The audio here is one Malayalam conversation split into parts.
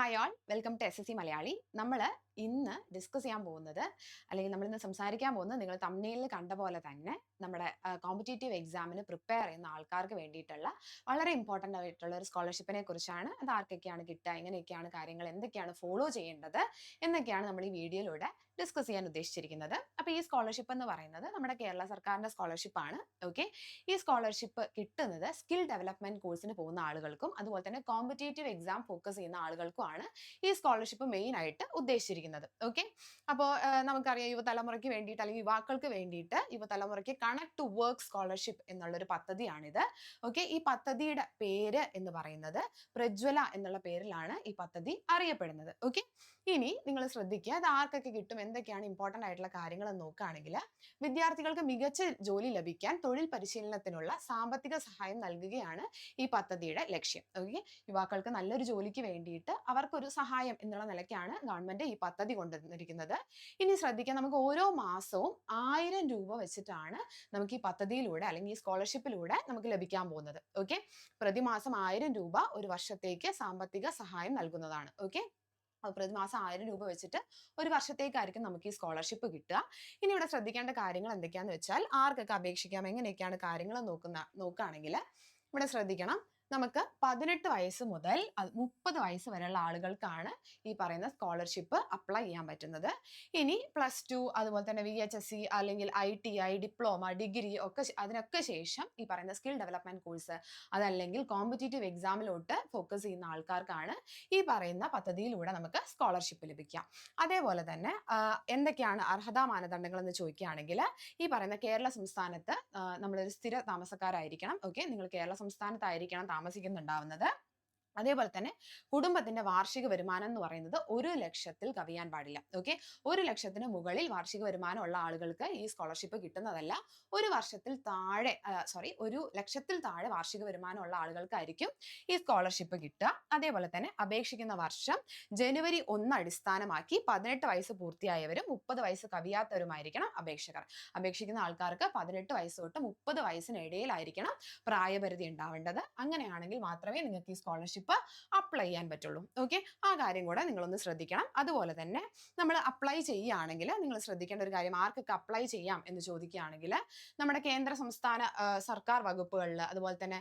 Hi all welcome to S S C Malayali നമ്മൾ ഇന്ന് ഡിസ്കസ് ചെയ്യാൻ പോകുന്നത് അല്ലെങ്കിൽ നമ്മൾ ഇന്ന് സംസാരിക്കാൻ പോകുന്നത് നിങ്ങൾ തമ്മിലിൽ കണ്ട പോലെ തന്നെ നമ്മുടെ കോമ്പറ്റേറ്റീവ് എക്സാമിന് പ്രിപ്പയർ ചെയ്യുന്ന ആൾക്കാർക്ക് വേണ്ടിയിട്ടുള്ള വളരെ ഇമ്പോർട്ടന്റ് ആയിട്ടുള്ള ഒരു സ്കോളർഷിപ്പിനെ കുറിച്ചാണ് അത് ആർക്കൊക്കെയാണ് കിട്ടുക എങ്ങനെയൊക്കെയാണ് കാര്യങ്ങൾ എന്തൊക്കെയാണ് ഫോളോ ചെയ്യേണ്ടത് എന്നൊക്കെയാണ് നമ്മൾ ഈ വീഡിയോയിലൂടെ ഡിസ്കസ് ചെയ്യാൻ ഉദ്ദേശിച്ചിരിക്കുന്നത്. അപ്പോൾ ഈ സ്കോളർഷിപ്പ് എന്ന് പറയുന്നത് നമ്മുടെ കേരള സർക്കാരിന്റെ ആണ്. ഓക്കെ ഈ സ്കോളർഷിപ്പ് കിട്ടുന്നത് സ്കിൽ ഡെവലപ്മെന്റ് കോഴ്സിന് പോകുന്ന ആളുകൾക്കും അതുപോലെ തന്നെ കോമ്പറ്റേറ്റീവ് എക്സാം ഫോക്കസ് ചെയ്യുന്ന ആളുകൾക്കുമാണ് ഈ സ്കോളർഷിപ്പ് മെയിനായിട്ട് ഉദ്ദേശിച്ചിരിക്കുന്നത്. ഓക്കെ അപ്പോൾ നമുക്കറിയാം യുവതലമുറയ്ക്ക് വേണ്ടിയിട്ട് അല്ലെങ്കിൽ യുവാക്കൾക്ക് വേണ്ടിയിട്ട് യുവതലമുറയ്ക്ക് കണക്ട് ടു വർക്ക് സ്കോളർഷിപ്പ് എന്നുള്ളൊരു പദ്ധതിയാണിത്. ഓക്കെ ഈ പദ്ധതിയുടെ പേര് എന്ന് പറയുന്നത് പ്രജ്വല എന്നുള്ള പേരിലാണ് ഈ പദ്ധതി അറിയപ്പെടുന്നത്. ഓക്കെ ഇനി നിങ്ങൾ ശ്രദ്ധിക്കുക അത് ആർക്കൊക്കെ കിട്ടും എന്തൊക്കെയാണ് ഇമ്പോർട്ടന്റ് ആയിട്ടുള്ള കാര്യങ്ങൾ എന്ന് നോക്കുകയാണെങ്കിൽ വിദ്യാർത്ഥികൾക്ക് മികച്ച ജോലി ലഭിക്കാൻ തൊഴിൽ പരിശീലനത്തിനുള്ള സാമ്പത്തിക സഹായം നൽകുകയാണ് ഈ പദ്ധതിയുടെ ലക്ഷ്യം. ഓക്കെ യുവാക്കൾക്ക് നല്ലൊരു ജോലിക്ക് വേണ്ടിയിട്ട് അവർക്കൊരു സഹായം എന്നുള്ള നിലയ്ക്കാണ് ഗവൺമെന്റ് ഈ പദ്ധതി കൊണ്ടുവന്നിരിക്കുന്നത്. ഇനി ശ്രദ്ധിക്കുക നമുക്ക് ഓരോ മാസവും ആയിരം രൂപ വെച്ചിട്ടാണ് നമുക്ക് ഈ പദ്ധതിയിലൂടെ അല്ലെങ്കിൽ ഈ സ്കോളർഷിപ്പിലൂടെ നമുക്ക് ലഭിക്കാൻ പോകുന്നത്. ഓക്കെ പ്രതിമാസം ആയിരം രൂപ ഒരു വർഷത്തേക്ക് സാമ്പത്തിക സഹായം നൽകുന്നതാണ്. ഓക്കെ അപ്പോൾ പ്രതിമാസം ആയിരം രൂപ വെച്ചിട്ട് ഒരു വർഷത്തേക്കായിരിക്കും നമുക്ക് ഈ സ്കോളർഷിപ്പ് കിട്ടുക. ഇനി ഇവിടെ ശ്രദ്ധിക്കേണ്ട കാര്യങ്ങൾ എന്തൊക്കെയാണെന്ന് വെച്ചാൽ ആർക്കൊക്കെ അപേക്ഷിക്കാം എങ്ങനെയൊക്കെയാണ് കാര്യങ്ങൾ നോക്കുന്ന നോക്കുകയാണെങ്കിൽ ഇവിടെ ശ്രദ്ധിക്കണം. നമുക്ക് പതിനെട്ട് വയസ്സ് മുതൽ മുപ്പത് വയസ്സ് വരെയുള്ള ആളുകൾക്കാണ് ഈ പറയുന്ന സ്കോളർഷിപ്പ് അപ്ലൈ ചെയ്യാൻ പറ്റുന്നത്. ഇനി പ്ലസ് ടു അതുപോലെ തന്നെ വി എച്ച് എസ് സി അല്ലെങ്കിൽ I T I diploma degree ഒക്കെ അതിനൊക്കെ ശേഷം ഈ പറയുന്ന സ്കിൽ ഡെവലപ്മെന്റ് കോഴ്സ് അതല്ലെങ്കിൽ കോമ്പറ്റേറ്റീവ് എക്സാമിലോട്ട് ഫോക്കസ് ചെയ്യുന്ന ആൾക്കാർക്കാണ് ഈ പറയുന്ന പദ്ധതിയിലൂടെ നമുക്ക് സ്കോളർഷിപ്പ് ലഭിക്കാം അതേപോലെ തന്നെ എന്തൊക്കെയാണ് അർഹതാ മാനദണ്ഡങ്ങൾ എന്ന് ചോദിക്കുകയാണെങ്കിൽ ഈ പറയുന്ന കേരള സംസ്ഥാനത്ത് നമ്മളൊരു സ്ഥിര താമസക്കാരായിരിക്കണം. ഓക്കെ നിങ്ങൾ കേരള സംസ്ഥാനത്തായിരിക്കണം താമസിക്കുന്നുണ്ടാവുന്നത്. അതേപോലെ തന്നെ കുടുംബത്തിന്റെ വാർഷിക വരുമാനം എന്ന് പറയുന്നത് ഒരു ലക്ഷത്തിൽ കവിയാൻ പാടില്ല. ഓക്കെ ഒരു ലക്ഷത്തിന് മുകളിൽ വാർഷിക വരുമാനം ഉള്ള ആളുകൾക്ക് ഈ സ്കോളർഷിപ്പ് കിട്ടുന്നതല്ല. ഒരു വർഷത്തിൽ താഴെ സോറി ഒരു ലക്ഷത്തിൽ താഴെ വാർഷിക വരുമാനം ഉള്ള ആളുകൾക്കായിരിക്കും ഈ സ്കോളർഷിപ്പ് കിട്ടുക. അതേപോലെ തന്നെ അപേക്ഷിക്കുന്ന വർഷം ജനുവരി ഒന്ന് അടിസ്ഥാനമാക്കി പതിനെട്ട് വയസ്സ് പൂർത്തിയായവരും മുപ്പത് വയസ്സ് കവിയാത്തവരുമായിരിക്കണം അപേക്ഷകർ. അപേക്ഷിക്കുന്ന ആൾക്കാർക്ക് പതിനെട്ട് വയസ്സ് തൊട്ട് മുപ്പത് വയസ്സിനിടയിലായിരിക്കണം പ്രായപരിധി ഉണ്ടാവേണ്ടത്. അങ്ങനെയാണെങ്കിൽ മാത്രമേ നിങ്ങൾക്ക് ഈ സ്കോളർഷിപ്പ് അപ്ലൈ ചെയ്യാൻ പറ്റുള്ളൂ. ഓക്കെ ആ കാര്യം കൂടെ നിങ്ങളൊന്ന് ശ്രദ്ധിക്കണം. അതുപോലെ തന്നെ നമ്മൾ അപ്ലൈ ചെയ്യുകയാണെങ്കിൽ നിങ്ങൾ ശ്രദ്ധിക്കേണ്ട ഒരു കാര്യം ആർക്കൊക്കെ അപ്ലൈ ചെയ്യാം എന്ന് ചോദിക്കുകയാണെങ്കിൽ നമ്മുടെ കേന്ദ്ര സംസ്ഥാന സർക്കാർ വകുപ്പുകളിൽ അതുപോലെ തന്നെ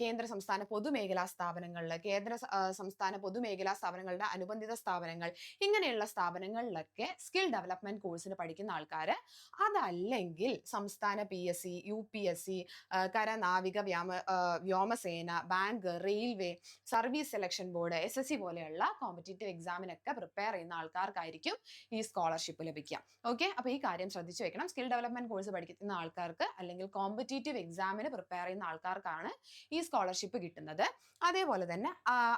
കേന്ദ്ര സംസ്ഥാന പൊതുമേഖലാ സ്ഥാപനങ്ങളിൽ കേന്ദ്ര സംസ്ഥാന പൊതുമേഖലാ സ്ഥാപനങ്ങളുടെ അനുബന്ധിത സ്ഥാപനങ്ങൾ ഇങ്ങനെയുള്ള സ്ഥാപനങ്ങളിലൊക്കെ സ്കിൽ ഡെവലപ്മെന്റ് കോഴ്സിന് പഠിക്കുന്ന ആൾക്കാർ അതല്ലെങ്കിൽ സംസ്ഥാന P S C U P S C കര നാവിക വ്യോമ വ്യോമസേന bank railway service selection board S S C പോലെയുള്ള കോമ്പറ്റേറ്റീവ് എക്സാമിനൊക്കെ പ്രിപ്പയർ ചെയ്യുന്ന ആൾക്കാർക്കായിരിക്കും ഈ സ്കോളർഷിപ്പ് ലഭിക്കുക. ഓക്കെ അപ്പോൾ ഈ കാര്യം ശ്രദ്ധിച്ചു വെക്കണം. സ്കിൽ ഡെവലപ്മെന്റ് കോഴ്സ് പഠിക്കുന്ന ആൾക്കാർക്ക് അല്ലെങ്കിൽ കോമ്പറ്റേറ്റീവ് എക്സാമിന് പ്രിപ്പയർ ചെയ്യുന്ന ആൾക്കാർക്കാണ് ഈ സ്കോളർഷിപ്പ് കിട്ടുന്നത്. അതേപോലെ തന്നെ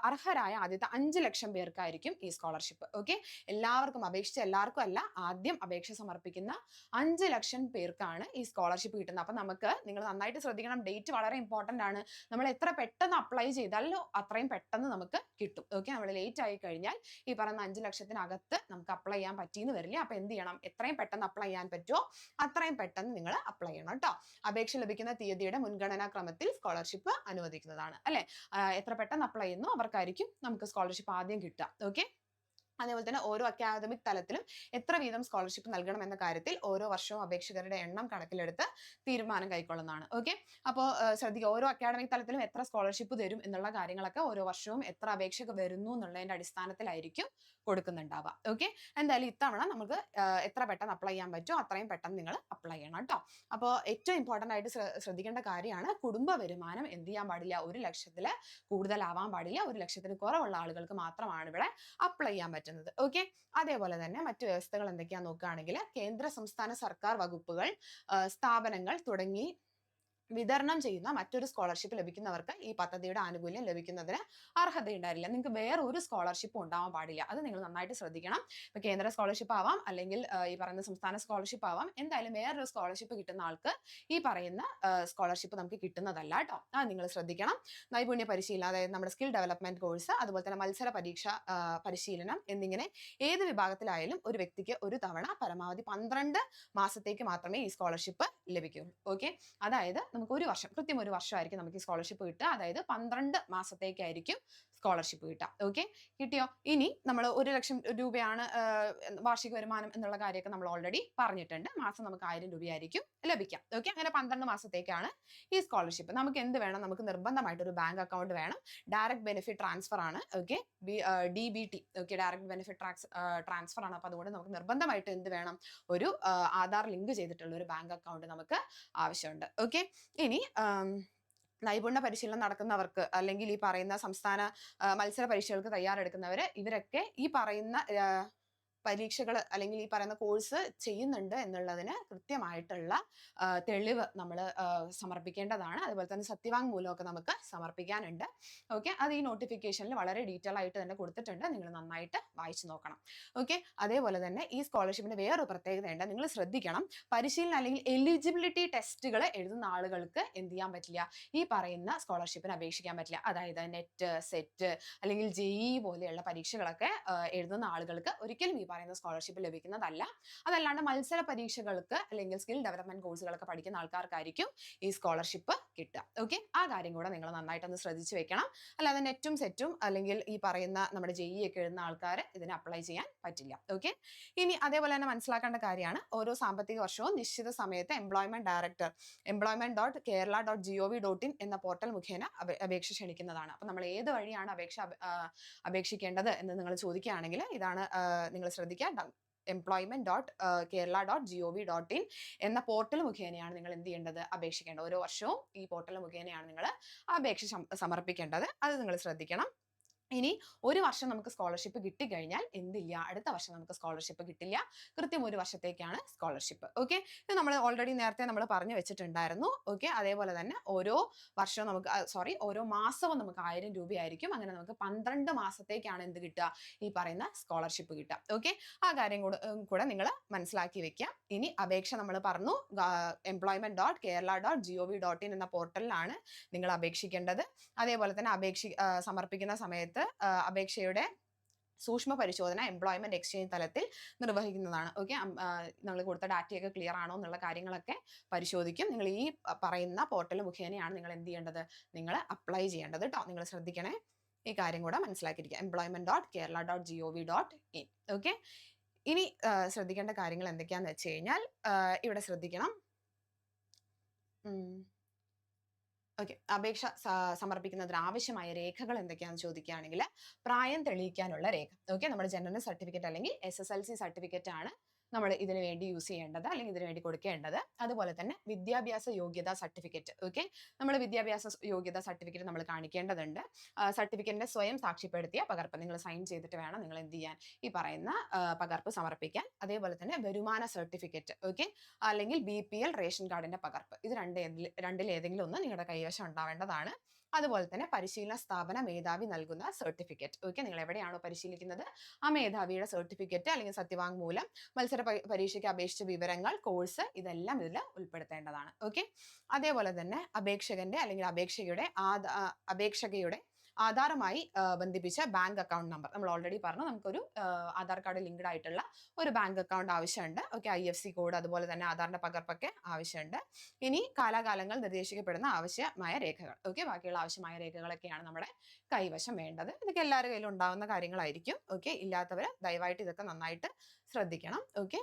അർഹരായ ആദ്യത്തെ അഞ്ച് ലക്ഷം പേർക്കായിരിക്കും ഈ സ്കോളർഷിപ്പ് ഓക്കെ എല്ലാവർക്കും അപേക്ഷിച്ച് എല്ലാവർക്കും അല്ല ആദ്യം അപേക്ഷ സമർപ്പിക്കുന്ന അഞ്ച് ലക്ഷം പേർക്കാണ് ഈ സ്കോളർഷിപ്പ് കിട്ടുന്നത്. അപ്പം നമുക്ക് നിങ്ങൾ നന്നായിട്ട് ശ്രദ്ധിക്കണം. ഡേറ്റ് വളരെ ഇമ്പോർട്ടന്റ് ആണ്. നമ്മൾ എത്ര പെട്ടെന്ന് അപ്ലൈ ചെയ്താലോ അത്രയും പെട്ടെന്ന് നമുക്ക് കിട്ടും. ഓക്കെ നമ്മൾ ലേറ്റ് ആയി കഴിഞ്ഞാൽ ഈ പറയുന്ന അഞ്ച് ലക്ഷത്തിനകത്ത് നമുക്ക് അപ്ലൈ ചെയ്യാൻ പറ്റിയെന്ന് വരില്ല. അപ്പോൾ എന്ത് ചെയ്യണം? എത്രയും പെട്ടെന്ന് അപ്ലൈ ചെയ്യാൻ പറ്റുമോ? അത്രയും പെട്ടെന്ന് നിങ്ങൾ അപ്ലൈ ചെയ്യണം കേട്ടോ അപേക്ഷ ലഭിക്കുന്ന തീയതിയുടെ മുൻഗണനാ ക്രമത്തിൽ സ്കോളർഷിപ്പ് അനുവദിക്കുന്നതാണ്. അല്ലേ? എത്ര പെട്ടെന്ന് അപ്ലൈ ചെയ്യുന്നു? അവർക്കായിരിക്കും നമുക്ക് സ്കോളർഷിപ്പ് ആദ്യം കിട്ടുക. ഓക്കെ അതേപോലെ തന്നെ ഓരോ അക്കാദമിക് തലത്തിലും എത്ര വീതം സ്കോളർഷിപ്പ് നൽകണം എന്ന കാര്യത്തിൽ ഓരോ വർഷവും അപേക്ഷകരുടെ എണ്ണം കണക്കിലെടുത്ത് തീരുമാനം കൈക്കൊള്ളുന്നതാണ്. ഓക്കെ അപ്പോൾ ശ്രദ്ധിക്കുക ഓരോ അക്കാദമിക് തലത്തിലും എത്ര സ്കോളർഷിപ്പ് തരും എന്നുള്ള കാര്യങ്ങളൊക്കെ ഓരോ വർഷവും എത്ര അപേക്ഷക വരുന്നു എന്നുള്ളതിന്റെ അടിസ്ഥാനത്തിലായിരിക്കും കൊടുക്കുന്നുണ്ടാവുക. ഓക്കെ എന്തായാലും ഇത്തവണ നമുക്ക് എത്ര പെട്ടെന്ന് അപ്ലൈ ചെയ്യാൻ പറ്റുമോ അത്രയും പെട്ടെന്ന് നിങ്ങൾ അപ്ലൈ ചെയ്യണം കേട്ടോ. അപ്പോൾ ഏറ്റവും ഇമ്പോർട്ടന്റ് ആയിട്ട് ശ്രദ്ധിക്കേണ്ട കാര്യമാണ് കുടുംബ വരുമാനം എന്ത് ചെയ്യാൻ പാടില്ല. ഒരു ലക്ഷത്തിൽ കൂടുതലാവാൻ പാടില്ല. ഒരു ലക്ഷത്തിന് കുറവുള്ള ആളുകൾക്ക് മാത്രമാണ് ഇവിടെ അപ്ലൈ ചെയ്യാൻ പറ്റുന്നത്. ഓക്കെ അതേപോലെ തന്നെ മറ്റു വ്യവസ്ഥകൾ എന്തൊക്കെയാണെന്ന് നോക്കുകയാണെങ്കിൽ കേന്ദ്ര സംസ്ഥാന സർക്കാർ വകുപ്പുകൾ സ്ഥാപനങ്ങൾ തുടങ്ങി വിതരണം ചെയ്യുന്ന മറ്റൊരു സ്കോളർഷിപ്പ് ലഭിക്കുന്നവർക്ക് ഈ പദ്ധതിയുടെ ആനുകൂല്യം ലഭിക്കുന്നതിന് അർഹതയുണ്ടായിരില്ല നിങ്ങൾക്ക് വേറെ ഒരു സ്കോളർഷിപ്പും ഉണ്ടാവാൻ പാടില്ല. അത് നിങ്ങൾ നന്നായിട്ട് ശ്രദ്ധിക്കണം. ഇപ്പൊ കേന്ദ്ര സ്കോളർഷിപ്പ് ആവാം അല്ലെങ്കിൽ ഈ പറയുന്ന സംസ്ഥാന സ്കോളർഷിപ്പ് ആവാം. എന്തായാലും വേറൊരു സ്കോളർഷിപ്പ് കിട്ടുന്ന ആൾക്ക് ഈ പറയുന്ന സ്കോളർഷിപ്പ് നമുക്ക് കിട്ടുന്നതല്ല കേട്ടോ. അത് നിങ്ങൾ ശ്രദ്ധിക്കണം. നൈപുണ്യ പരിശീലനം അതായത് നമ്മുടെ സ്കിൽ ഡെവലപ്മെന്റ് കോഴ്സ് അതുപോലെ തന്നെ മത്സര പരീക്ഷ പരിശീലനം എന്നിങ്ങനെ ഏത് വിഭാഗത്തിലായാലും ഒരു വ്യക്തിക്ക് ഒരു തവണ പരമാവധി പന്ത്രണ്ട് മാസത്തേക്ക് മാത്രമേ ഈ സ്കോളർഷിപ്പ് ലഭിക്കുകയുള്ളൂ. ഓക്കെ അതായത് നമുക്ക് ഒരു വർഷം കൃത്യം ഒരു വർഷമായിരിക്കും നമുക്ക് ഈ സ്കോളർഷിപ്പ് കിട്ടുക. അതായത് പന്ത്രണ്ട് മാസത്തേക്കായിരിക്കും സ്കോളർഷിപ്പ് കിട്ടാം ഓക്കെ കിട്ടിയോ? ഇനി നമ്മൾ ഒരു ലക്ഷം രൂപയാണ് വാർഷിക വരുമാനം എന്നുള്ള കാര്യമൊക്കെ നമ്മൾ ഓൾറെഡി പറഞ്ഞിട്ടുണ്ട്. മാസം നമുക്ക് ആയിരം രൂപയായിരിക്കും ലഭിക്കാം. ഓക്കെ അങ്ങനെ പന്ത്രണ്ട് മാസത്തേക്കാണ് ഈ സ്കോളർഷിപ്പ്. നമുക്ക് എന്ത് വേണം? നമുക്ക് നിർബന്ധമായിട്ട് ഒരു ബാങ്ക് അക്കൗണ്ട് വേണം. ഡയറക്റ്റ് ബെനിഫിറ്റ് ട്രാൻസ്ഫർ ആണ്. Okay D B T okay direct benefit transfer ആണ്. അപ്പോൾ അതുകൊണ്ട് നമുക്ക് നിർബന്ധമായിട്ട് എന്ത് വേണം? ഒരു ആധാർ ലിങ്ക് ചെയ്തിട്ടുള്ള ഒരു ബാങ്ക് അക്കൗണ്ട് നമുക്ക് ആവശ്യമുണ്ട്. ഓക്കെ ഇനി നൈപുണ്യ പരിശീലനം നടക്കുന്നവർക്ക് അല്ലെങ്കിൽ ഈ പറയുന്ന സംസ്ഥാന മത്സര പരീക്ഷകൾക്ക് തയ്യാറെടുക്കുന്നവര് ഇവരൊക്കെ ഈ പറയുന്ന പരീക്ഷകൾ അല്ലെങ്കിൽ ഈ പറയുന്ന കോഴ്സ് ചെയ്യുന്നുണ്ട് എന്നുള്ളതിന് കൃത്യമായിട്ടുള്ള തെളിവ് നമ്മൾ സമർപ്പിക്കേണ്ടതാണ്. അതുപോലെ തന്നെ സത്യവാങ്മൂലമൊക്കെ നമുക്ക് സമർപ്പിക്കാനുണ്ട്. ഓക്കെ? അത് ഈ നോട്ടിഫിക്കേഷനിൽ വളരെ ഡീറ്റെയിൽ ആയിട്ട് തന്നെ കൊടുത്തിട്ടുണ്ട്. നിങ്ങൾ നന്നായിട്ട് വായിച്ചു നോക്കണം. ഓക്കെ? അതേപോലെ തന്നെ ഈ സ്കോളർഷിപ്പിന് വേറൊരു പ്രത്യേകതയുണ്ട്. നിങ്ങൾ ശ്രദ്ധിക്കണം. പരിശീലനം അല്ലെങ്കിൽ എലിജിബിലിറ്റി ടെസ്റ്റുകൾ എഴുതുന്ന ആളുകൾക്ക് എന്ത് ചെയ്യാൻ പറ്റില്ല? ഈ പറയുന്ന സ്കോളർഷിപ്പിന് അപേക്ഷിക്കാൻ പറ്റില്ല. അതായത് നെറ്റ് സെറ്റ് അല്ലെങ്കിൽ ജെഇ പോലെയുള്ള പരീക്ഷകളൊക്കെ എഴുതുന്ന ആളുകൾക്ക് ഒരിക്കലും ഈ പറയുന്ന സ്കോളർഷിപ്പ് ലഭിക്കുന്നതല്ല. അതല്ലാണ്ട് മത്സര പരീക്ഷകൾക്ക് അല്ലെങ്കിൽ സ്കിൽ ഡെവലപ്മെന്റ് കോഴ്സുകളൊക്കെ പഠിക്കുന്ന ആൾക്കാർക്കായിരിക്കും ഈ സ്കോളർഷിപ്പ് കിട്ടുക. ഓക്കെ ആ കാര്യം കൂടെ നിങ്ങൾ നന്നായിട്ടൊന്ന് ശ്രദ്ധിച്ചു വെക്കണം. അല്ലാതെ നെറ്റും സെറ്റും അല്ലെങ്കിൽ ഈ പറയുന്ന നമ്മുടെ ജെഇ ഒക്കെ എഴുതുന്ന ആൾക്കാർ ഇതിന് അപ്ലൈ ചെയ്യാൻ പറ്റില്ല. ഓക്കെ ഇനി അതേപോലെ തന്നെ മനസ്സിലാക്കേണ്ട കാര്യമാണ്. ഓരോ സാമ്പത്തിക വർഷവും നിശ്ചിത സമയത്ത് employment director employment dot Kerala dot G O V dot in എന്ന പോർട്ടൽ മുഖേന അപേക്ഷ ക്ഷണിക്കുന്നതാണ്. അപ്പം നമ്മൾ ഏത് വഴിയാണ് അപേക്ഷ അപ- അപേക്ഷിക്കേണ്ടത് എന്ന് നിങ്ങൾ ചോദിക്കുകയാണെങ്കിൽ ഇതാണ് നിങ്ങൾ ശ്രദ്ധിക്കുക. Employment dot Kerala dot G O V dot in എന്ന പോർട്ടൽ മുഖേനയാണ് നിങ്ങൾ എന്ത് ചെയ്യേണ്ടത് അപേക്ഷിക്കേണ്ടത്. ഓരോ വർഷവും ഈ പോർട്ടൽ മുഖേനയാണ് നിങ്ങൾ അപേക്ഷ സമർപ്പിക്കേണ്ടത്. അത് നിങ്ങൾ ശ്രദ്ധിക്കണം. ഇനി ഒരു വർഷം നമുക്ക് സ്കോളർഷിപ്പ് കിട്ടിക്കഴിഞ്ഞാൽ എന്തില്ല? അടുത്ത വർഷം നമുക്ക് സ്കോളർഷിപ്പ് കിട്ടില്ല. കൃത്യം ഒരു വർഷത്തേക്കാണ് സ്കോളർഷിപ്പ് ഓക്കെ ഇത് നമ്മൾ ഓൾറെഡി നേരത്തെ നമ്മൾ പറഞ്ഞു വെച്ചിട്ടുണ്ടായിരുന്നു. ഓക്കെ അതേപോലെ തന്നെ ഓരോ വർഷവും നമുക്ക് സോറി ഓരോ മാസവും നമുക്ക് ആയിരം രൂപയായിരിക്കും. അങ്ങനെ നമുക്ക് പന്ത്രണ്ട് മാസത്തേക്കാണ് എന്ത് കിട്ടുക? ഈ പറയുന്ന സ്കോളർഷിപ്പ് കിട്ടുക. ഓക്കെ ആ കാര്യം കൂടെ കൂടെ നിങ്ങൾ മനസ്സിലാക്കി വെക്കുക. ഇനി അപേക്ഷ നമ്മൾ പറഞ്ഞു. Employment dot Kerala dot G O V dot in എന്ന പോർട്ടലിലാണ് നിങ്ങൾ അപേക്ഷിക്കേണ്ടത്. അതേപോലെ തന്നെ അപേക്ഷി സമർപ്പിക്കുന്ന സമയത്ത് ആ, അപേക്ഷയുടെ സൂക്ഷ്മ പരിശോധന എംപ്ലോയ്മെന്റ് എക്സ്ചേഞ്ച് തലത്തിൽ നിർവഹിക്കുന്നതാണ്. ഓക്കെ നിങ്ങൾ കൊടുത്ത ഡാറ്റയൊക്കെ ക്ലിയർ ആണോ എന്നുള്ള കാര്യങ്ങളൊക്കെ പരിശോധിക്കും. നിങ്ങൾ ഈ പറയുന്ന പോർട്ടൽ മുഖേനയാണ് നിങ്ങൾ എന്ത് ചെയ്യേണ്ടത്? നിങ്ങൾ അപ്ലൈ ചെയ്യേണ്ടത് കേട്ടോ നിങ്ങൾ ശ്രദ്ധിക്കണേ. ഈ കാര്യം കൂടെ മനസ്സിലാക്കിയിരിക്കുക. Employment dot Kerala dot G O V dot in okay ഇനി ശ്രദ്ധിക്കേണ്ട കാര്യങ്ങൾ എന്തൊക്കെയാന്ന് വെച്ച് കഴിഞ്ഞാൽ ഇവിടെ ശ്രദ്ധിക്കണം. ഓക്കെ അപേക്ഷ സമർപ്പിക്കുന്നതിന് ആവശ്യമായ രേഖകൾ എന്തൊക്കെയാണെന്ന് ചോദിക്കുകയാണെങ്കിൽ പ്രായം തെളിയിക്കാനുള്ള രേഖ. ഓക്കെ നമ്മുടെ ജനന സർട്ടിഫിക്കറ്റ് അല്ലെങ്കിൽ S S L C certificate ആണ് നമ്മൾ ഇതിനു വേണ്ടി യൂസ് ചെയ്യേണ്ടത് അല്ലെങ്കിൽ ഇതിനു വേണ്ടി കൊടുക്കേണ്ടത് അതുപോലെ തന്നെ വിദ്യാഭ്യാസ യോഗ്യതാ സർട്ടിഫിക്കറ്റ് ഓക്കെ നമ്മൾ വിദ്യാഭ്യാസ യോഗ്യത സർട്ടിഫിക്കറ്റ് നമ്മൾ കാണിക്കേണ്ടതുണ്ട്. സർട്ടിഫിക്കറ്റിന്റെ സ്വയം സാക്ഷ്യപ്പെടുത്തിയ പകർപ്പ്. നിങ്ങൾ സൈൻ ചെയ്തിട്ട് വേണം നിങ്ങൾ എന്ത് ചെയ്യാൻ. ഈ പറയുന്ന പകർപ്പ് സമർപ്പിക്കാൻ. അതേപോലെ തന്നെ വരുമാന സർട്ടിഫിക്കറ്റ് ഓക്കെ അല്ലെങ്കിൽ ബി റേഷൻ കാർഡിന്റെ പകർപ്പ്. ഇത് രണ്ട് രണ്ടിലേതെങ്കിലും ഒന്ന് നിങ്ങളുടെ കൈവശം ഉണ്ടാവേണ്ടതാണ്. അതുപോലെ തന്നെ പരിശീലന സ്ഥാപന മേധാവി നൽകുന്ന സർട്ടിഫിക്കറ്റ് ഓക്കെ നിങ്ങൾ എവിടെയാണോ പരിശീലിക്കുന്നത്? ആ മേധാവിയുടെ സർട്ടിഫിക്കറ്റ് അല്ലെങ്കിൽ സത്യവാങ്മൂലം മത്സര പരീക്ഷയ്ക്ക് അപേക്ഷിച്ച വിവരങ്ങൾ കോഴ്സ് ഇതെല്ലാം ഇതിൽ ഉൾപ്പെടുത്തേണ്ടതാണ്. ഓക്കെ അതേപോലെ തന്നെ അപേക്ഷകന്റെ അല്ലെങ്കിൽ അപേക്ഷകയുടെ ആധാ അപേക്ഷകയുടെ ആധാറുമായി ബന്ധിപ്പിച്ച ബാങ്ക് അക്കൗണ്ട് നമ്പർ. നമ്മൾ ഓൾറെഡി പറഞ്ഞു നമുക്കൊരു ആധാർ കാർഡ് ലിങ്ക്ഡ് ആയിട്ടുള്ള ഒരു ബാങ്ക് അക്കൗണ്ട് ആവശ്യമുണ്ട്. Okay I F C code അതുപോലെ തന്നെ ആധാറിന്റെ പകർപ്പൊക്കെ ആവശ്യമുണ്ട്. ഇനി കാലാകാലങ്ങൾ നിർദ്ദേശിക്കപ്പെടുന്ന ആവശ്യമായ രേഖകൾ. ഓക്കെ ബാക്കിയുള്ള ആവശ്യമായ രേഖകളൊക്കെയാണ് നമ്മുടെ കൈവശം വേണ്ടത്. ഇതൊക്കെ എല്ലാവരുടെ കയ്യിലും ഉണ്ടാവുന്ന കാര്യങ്ങളായിരിക്കും. ഓക്കെ ഇല്ലാത്തവർ ദയവായിട്ട് ഇതൊക്കെ നന്നായിട്ട് ശ്രദ്ധിക്കണം. ഓക്കെ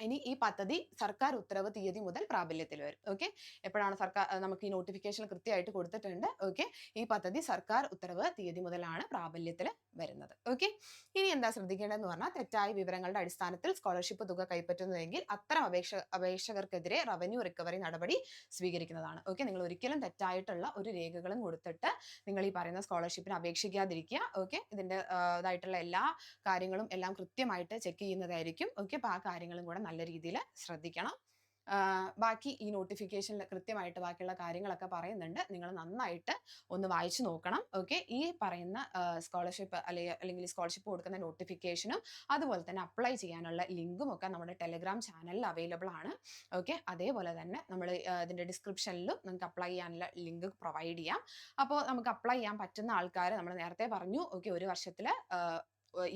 ഇനി ഈ പദ്ധതി സർക്കാർ ഉത്തരവ് തീയതി മുതൽ പ്രാബല്യത്തിൽ വരും. ഓക്കെ എപ്പോഴാണ് സർക്കാർ നമുക്ക് ഈ നോട്ടിഫിക്കേഷൻ കൃത്യമായിട്ട് കൊടുത്തിട്ടുണ്ട്. ഓക്കെ ഈ പദ്ധതി സർക്കാർ ഉത്തരവ് തീയതി മുതലാണ് പ്രാബല്യത്തിൽ വരുന്നത്. ഓക്കെ ഇനി എന്താ ശ്രദ്ധിക്കേണ്ടതെന്ന് പറഞ്ഞാൽ തെറ്റായ വിവരങ്ങളുടെ അടിസ്ഥാനത്തിൽ സ്കോളർഷിപ്പ് തുക കൈപ്പറ്റുന്നതെങ്കിൽ അത്തരം അപേക്ഷ അപേക്ഷകർക്കെതിരെ റവന്യൂ റിക്കവറി നടപടി സ്വീകരിക്കുന്നതാണ്. ഓക്കെ നിങ്ങൾ ഒരിക്കലും തെറ്റായിട്ടുള്ള ഒരു രേഖകളും കൊടുത്തിട്ട് നിങ്ങൾ ഈ പറയുന്ന സ്കോളർഷിപ്പിന് അപേക്ഷിക്കാതിരിക്കുക. ഓക്കെ ഇതിന്റെ ഇതായിട്ടുള്ള എല്ലാ കാര്യങ്ങളും എല്ലാം കൃത്യമായിട്ട് ചെക്ക് ചെയ്യുന്നതായിരിക്കും. ഓക്കെ അപ്പോൾ ആ കാര്യങ്ങളും കൂടെ നല്ല രീതിയിൽ ശ്രദ്ധിക്കണം. ബാക്കി ഈ നോട്ടിഫിക്കേഷനിൽ കൃത്യമായിട്ട് ബാക്കിയുള്ള കാര്യങ്ങളൊക്കെ പറയുന്നുണ്ട്. നിങ്ങൾ നന്നായിട്ട് ഒന്ന് വായിച്ചു നോക്കണം ഓക്കെ ഈ പറയുന്ന സ്കോളർഷിപ്പ് അല്ലെങ്കിൽ അല്ലെങ്കിൽ സ്കോളർഷിപ്പ് കൊടുക്കുന്ന നോട്ടിഫിക്കേഷനും അതുപോലെ തന്നെ അപ്ലൈ ചെയ്യാനുള്ള ലിങ്കും ഒക്കെ നമ്മുടെ ടെലിഗ്രാം ചാനലിൽ അവൈലബിൾ ആണ് ഓക്കെ അതേപോലെ തന്നെ നമ്മൾ ഇതിന്റെ ഡിസ്ക്രിപ്ഷനിലും നിങ്ങൾക്ക് അപ്ലൈ ചെയ്യാനുള്ള ലിങ്ക് പ്രൊവൈഡ് ചെയ്യാം. അപ്പോൾ നമുക്ക് അപ്ലൈ ചെയ്യാൻ പറ്റുന്ന ആൾക്കാർ നമ്മൾ നേരത്തെ പറഞ്ഞു ഓക്കെ ഒരു വർഷത്തിൽ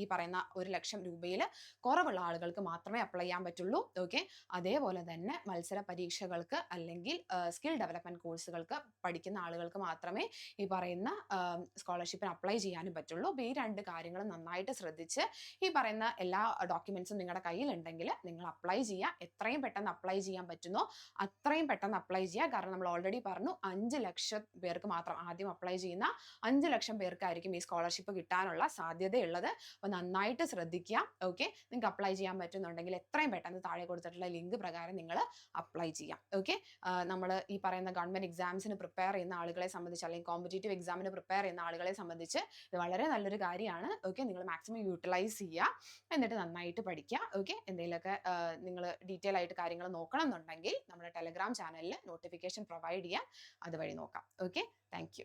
ഈ പറയുന്ന ഒരു ലക്ഷം രൂപയിൽ കുറവുള്ള ആളുകൾക്ക് മാത്രമേ അപ്ലൈ ചെയ്യാൻ പറ്റുള്ളൂ. ഓക്കെ അതേപോലെ തന്നെ മത്സര പരീക്ഷകൾക്ക് അല്ലെങ്കിൽ സ്കിൽ ഡെവലപ്മെന്റ് കോഴ്സുകൾക്ക് പഠിക്കുന്ന ആളുകൾക്ക് മാത്രമേ ഈ പറയുന്ന സ്കോളർഷിപ്പിന് അപ്ലൈ ചെയ്യാനും പറ്റുള്ളൂ. അപ്പോൾ ഈ രണ്ട് കാര്യങ്ങൾ നന്നായിട്ട് ശ്രദ്ധിച്ച് ഈ പറയുന്ന എല്ലാ ഡോക്യുമെൻസും നിങ്ങളുടെ കയ്യിലുണ്ടെങ്കിൽ നിങ്ങൾ അപ്ലൈ ചെയ്യുക എത്രയും പെട്ടെന്ന് അപ്ലൈ ചെയ്യാൻ പറ്റുന്നോ അത്രയും പെട്ടെന്ന് അപ്ലൈ ചെയ്യുക കാരണം നമ്മൾ ഓൾറെഡി പറഞ്ഞു അഞ്ച് ലക്ഷം പേർക്ക് മാത്രം ആദ്യം അപ്ലൈ ചെയ്യുന്ന അഞ്ച് ലക്ഷം പേർക്കായിരിക്കും ഈ സ്കോളർഷിപ്പ് കിട്ടാനുള്ള സാധ്യതയുള്ളത്. അപ്പോൾ നന്നായിട്ട് ശ്രദ്ധിക്കുക. ഓക്കെ നിങ്ങൾക്ക് അപ്ലൈ ചെയ്യാൻ പറ്റുന്നുണ്ടെങ്കിൽ എത്രയും പെട്ടെന്ന് താഴെ കൊടുത്തിട്ടുള്ള ലിങ്ക് പ്രകാരം നിങ്ങൾ അപ്ലൈ ചെയ്യാം. ഓക്കെ നമ്മൾ ഈ പറയുന്ന ഗവൺമെന്റ് എക്സാംസിന് പ്രിപ്പയർ ചെയ്യുന്ന ആളുകളെ സംബന്ധിച്ച് അല്ലെങ്കിൽ കോമ്പറ്റേറ്റീവ് എക്സാമിന് പ്രിപ്പയർ ചെയ്യുന്ന ആളുകളെ സംബന്ധിച്ച് ഇത് വളരെ നല്ലൊരു കാര്യമാണ്. ഓക്കെ നിങ്ങൾ മാക്സിമം യൂട്ടിലൈസ് ചെയ്യുക. എന്നിട്ട് നന്നായിട്ട് പഠിക്കുക. ഓക്കെ എന്തെങ്കിലുമൊക്കെ നിങ്ങൾ ഡീറ്റെയിൽ ആയിട്ട് കാര്യങ്ങൾ നോക്കണം എന്നുണ്ടെങ്കിൽ നമ്മുടെ ടെലഗ്രാം ചാനലിൽ നോട്ടിഫിക്കേഷൻ പ്രൊവൈഡ് ചെയ്യാം അതുവഴി നോക്കാം. Okay thank